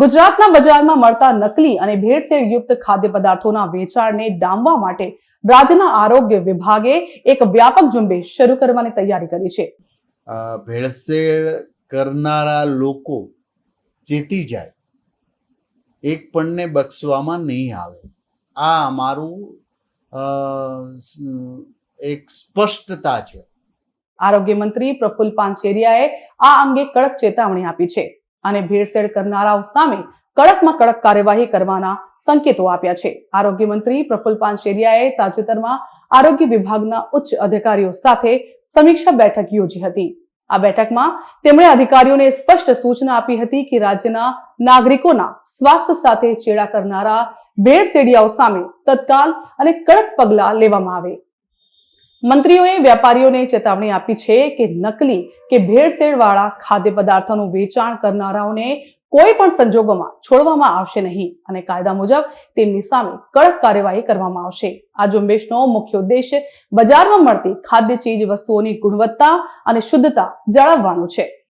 ગુજરાતના બજારમાં મળતા નકલી અને ભેળસેળ યુક્ત ખાદ્ય પદાર્થોના વેચાણને ડામવા માટે રાજ્યના આરોગ્ય વિભાગે એક વ્યાપક ઝુંબેશ શરૂ કરવાની તૈયારી કરી છે. ભેળસેળ કરનારા લોકો ચેતી જાય. એક પણને બક્ષવામાં નહીં આવે. આ અમારું એક સ્પષ્ટતા છે. આરોગ્ય મંત્રી પ્રફુલ્લ પાનસેરિયાએ આ અંગે કડક ચેતવણી આપી છે. અને ભેળસેળ કરનારાઓ સામે કડકમાં કડક કાર્યવાહી કરવાના સંકેતો આપ્યા છે. આરોગ્ય મંત્રી પ્રફુલ પાનશેરિયાએ તાજેતરમાં આરોગ્ય વિભાગના ઉચ્ચ અધિકારીઓ સાથે સમીક્ષા બેઠક યોજી હતી. આ બેઠકમાં તેમણે અધિકારીઓને સ્પષ્ટ સૂચના આપી હતી કે રાજ્યના નાગરિકોના સ્વાસ્થ્ય સાથે ચેડા કરનારા ભેળસેડિયાઓ સામે તત્કાલ અને કડક પગલાં લેવામાં આવે. મંત્રીઓએ વેપારીઓને ચેતવણી આપી છે કે નકલી કે ભેળસેળવાળા ખાદ્ય પદાર્થોનું વેચાણ કરનારાઓને કોઈ પણ સંજોગોમાં છોડવામાં આવશે નહીં અને કાયદા મુજબ તેમની સામે કડક કાર્યવાહી કરવામાં આવશે. આ ઝુંબેશનો મુખ્ય ઉદ્દેશ બજારમાં મળતી ખાદ્ય ચીજ વસ્તુઓની ગુણવત્તા અને શુદ્ધતા જાળવવાનો છે.